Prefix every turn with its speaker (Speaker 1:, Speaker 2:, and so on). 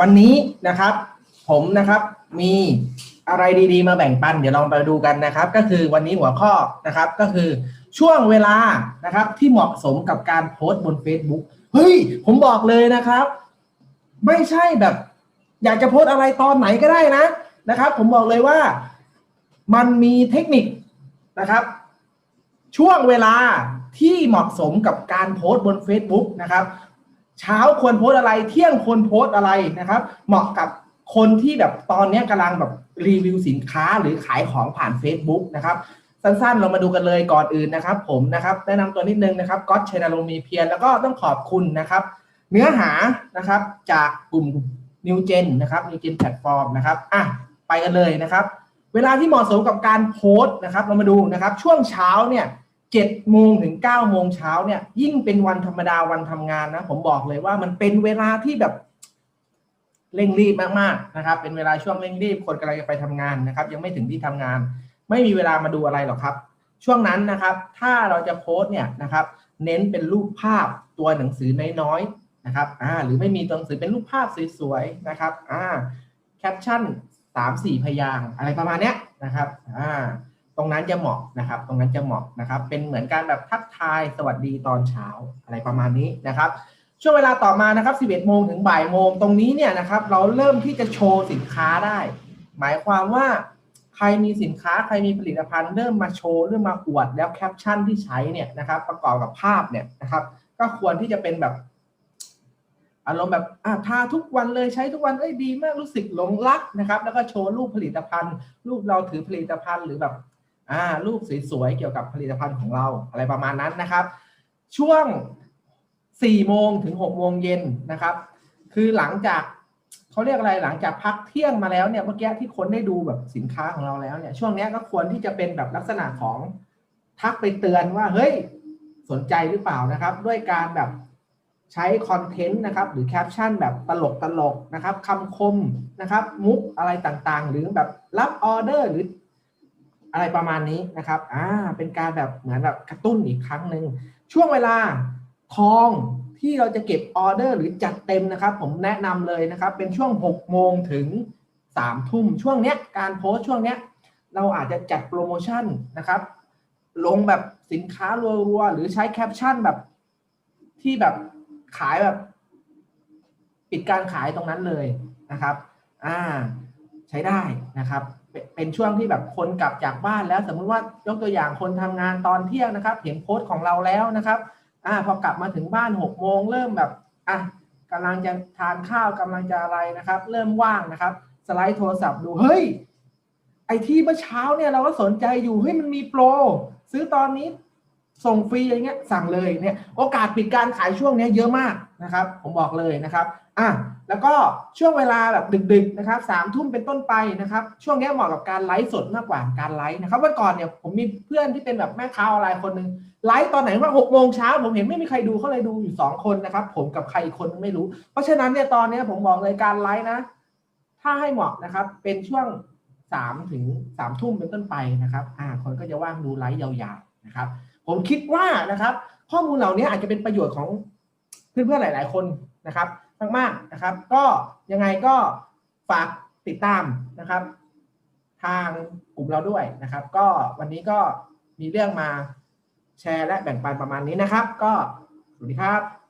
Speaker 1: วันนี้นะครับ ผมนะครับมีอะไรดีๆ มาแบ่งปัน เดี๋ยวลองไปดูกันนะครับ ก็คือวันนี้หัวข้อนะครับก็คือช่วงเวลานะครับที่เหมาะสมกับการโพสต์บน Facebook เฮ้ย ผมบอกเลยนะครับ ไม่ใช่แบบ อยากจะโพสต์อะไรตอนไหนก็ได้นะนะครับ ผมบอกเลยว่ามันมีเทคนิคนะครับ ช่วงเวลาที่เหมาะสมกับการโพสต์บน Facebook นะครับ เช้าควรโพสอะไร เที่ยงควรโพสอะไรนะครับ เหมาะกับคนที่แบบตอนนี้กำลังแบบรีวิวสินค้าหรือขายของผ่าน Facebook นะครับสั้นๆ เรามาดูกันเลยก่อนอื่นนะครับ ผมนะครับแนะนำตัวนิดนึงนะครับก๊อตชัยนรงมีเพียรแล้วก็ต้องขอบคุณนะครับ เนื้อหานะครับจากกลุ่ม New Gen นะครับ New Gen Platform นะครับอะไปกันเลยนะครับ เวลาที่เหมาะสมกับการโพสต์นะครับ เรามาดูนะครับ ช่วงเช้าเนี่ย เจ็ดโมงถึงเก้าโมงเช้าเนี่ย ยิ่งเป็นวันธรรมดาวันทำงานนะ ผมบอกเลยว่ามันเป็นเวลาที่แบบเร่งรีบมากๆนะครับ เป็นเวลาช่วงเร่งรีบคนกำลังจะไปทำงานนะครับ ยังไม่ถึงที่ทำงาน ไม่มีเวลามาดูอะไรหรอกครับ ช่วงนั้นนะครับ ถ้าเราจะโพสต์เนี่ยนะครับ เน้นเป็นรูปภาพตัวหนังสือน้อยๆนะครับอ่าหรือไม่มีตัวหนังสือเป็นรูปภาพสวยๆนะครับอ่าแคปชั่นสามสี่พยางอะไรประมาณเนี้ยนะครับอ่า ตรงนั้นจะเหมาะนะครับ ตรงนั้นจะเหมาะนะครับ เป็นเหมือนการแบบทักทายสวัสดีตอนเช้าอะไรประมาณนี้นะครับ ช่วงเวลาต่อมานะครับ 11โมงถึงบ่ายโมงตรงนี้เนี่ยนะครับ เราเริ่มที่จะโชว์สินค้าได้ หมายความว่าใครมีสินค้าใครมีผลิตภัณฑ์เริ่มมาโชว์เริ่มมาอวดแล้วแคปชั่นที่ใช้เนี่ยนะครับ ประกอบกับภาพเนี่ยนะครับ ก็ควรที่จะเป็นแบบอารมณ์แบบอ่าทาทุกวันเลยใช้ทุกวันเอ้ยดีมากรู้สึกหลงรักนะครับ แล้วก็โชว์รูปผลิตภัณฑ์ รูปเราถือผลิตภัณฑ์หรือแบบ อ่ารูปสวยๆเกี่ยวกับผลิตภัณฑ์ของเราอะไรประมาณนั้นนะครับ ช่วง4โมงถึง6โมงเย็นนะครับ คือหลังจากเขาเรียกอะไรหลังจากพักเที่ยงมาแล้วเนี่ยเมื่อกี้ที่คนได้ดูแบบสินค้าของเราแล้วเนี่ยช่วงนี้ก็ควรที่จะเป็นแบบลักษณะของทักไปเตือนว่าเฮ้ยสนใจหรือเปล่านะครับ ด้วยการแบบใช้คอนเทนต์นะครับ หรือแคปชั่นแบบตลกตลกๆนะครับคำคมนะครับ มุกอะไรต่างๆ หรือแบบรับออเดอร์หรือ อะไรประมาณนี้นะครับอ่าเป็นการแบบเหมือนแบบกระตุ้นอีกครั้งหนึ่งช่วงเวลาทองที่เราจะเก็บออเดอร์หรือจัดเต็มนะครับ ผมแนะนำเลยนะครับ เป็นช่วง6โมงถึง3ทุ่มช่วงเนี้ยการโพสช่วงเนี้ยเราอาจจะจัดโปรโมชั่นนะครับ ลงแบบสินค้ารัวๆหรือใช้แคปชั่นแบบที่แบบขายแบบ ปิดการขายตรงนั้นเลยนะครับ อ่า ใช้ได้นะครับ เป็นช่วงที่แบบคนกลับจากบ้านแล้ว สมมุติว่ายกตัวอย่างคนทำงานตอนเที่ยงนะครับ เห็นโพสต์ของเราแล้วนะครับอ่าพอกลับมาถึงบ้านหกโมงเริ่มแบบอะกำลังจะทานข้าวกำลังจะอะไรนะครับ เริ่มว่างนะครับ สไลด์โทรศัพท์ดูเฮ้ยไอที่เมื่อเช้าเนี่ยเราก็สนใจอยู่เฮ้ยมันมีโปร ซื้อตอนนี้ ส่งฟรีอย่างเงี้ยสั่งเลยเนี่ยโอกาสปิดการขายช่วงเนี้ยเยอะมากนะครับ ผมบอกเลยนะครับอะแล้วก็ช่วงเวลาแบบดึกๆนะครับสามทุ่มเป็นต้นไปนะครับ ช่วงเนี้ยเหมาะกับการไลฟ์สดมากกว่าการไลฟ์นะครับวันก่อนเนี่ยผมมีเพื่อนที่เป็นแบบแม่ค้าออนไลน์คนหนึ่งไลฟ์ตอนไหนว่าหกโมงเช้าผมเห็นไม่มีใครดูเขาเลยดูอยู่สองคนนะครับ ผมกับใครอีกคนไม่รู้ เพราะฉะนั้นเนี่ยตอนเนี้ยผมบอกเลยการไลฟ์นะ ถ้าให้เหมาะนะครับเป็นช่วงสามถึงสามทุ่มเป็นต้นไปนะครับอ่าคนก็จะว่างดูไลฟ์ยาวๆนะครับ ผมคิดว่านะครับ ข้อมูลเหล่านี้อาจจะเป็นประโยชน์ของเพื่อนๆหลาย ๆ คนนะครับมากๆนะครับ ก็ยังไงก็ฝากติดตามนะครับ ทางกลุ่มเราด้วยนะครับ ก็วันนี้ก็มีเรื่องมาแชร์และแบ่งปันประมาณนี้นะครับ ก็สวัสดีครับ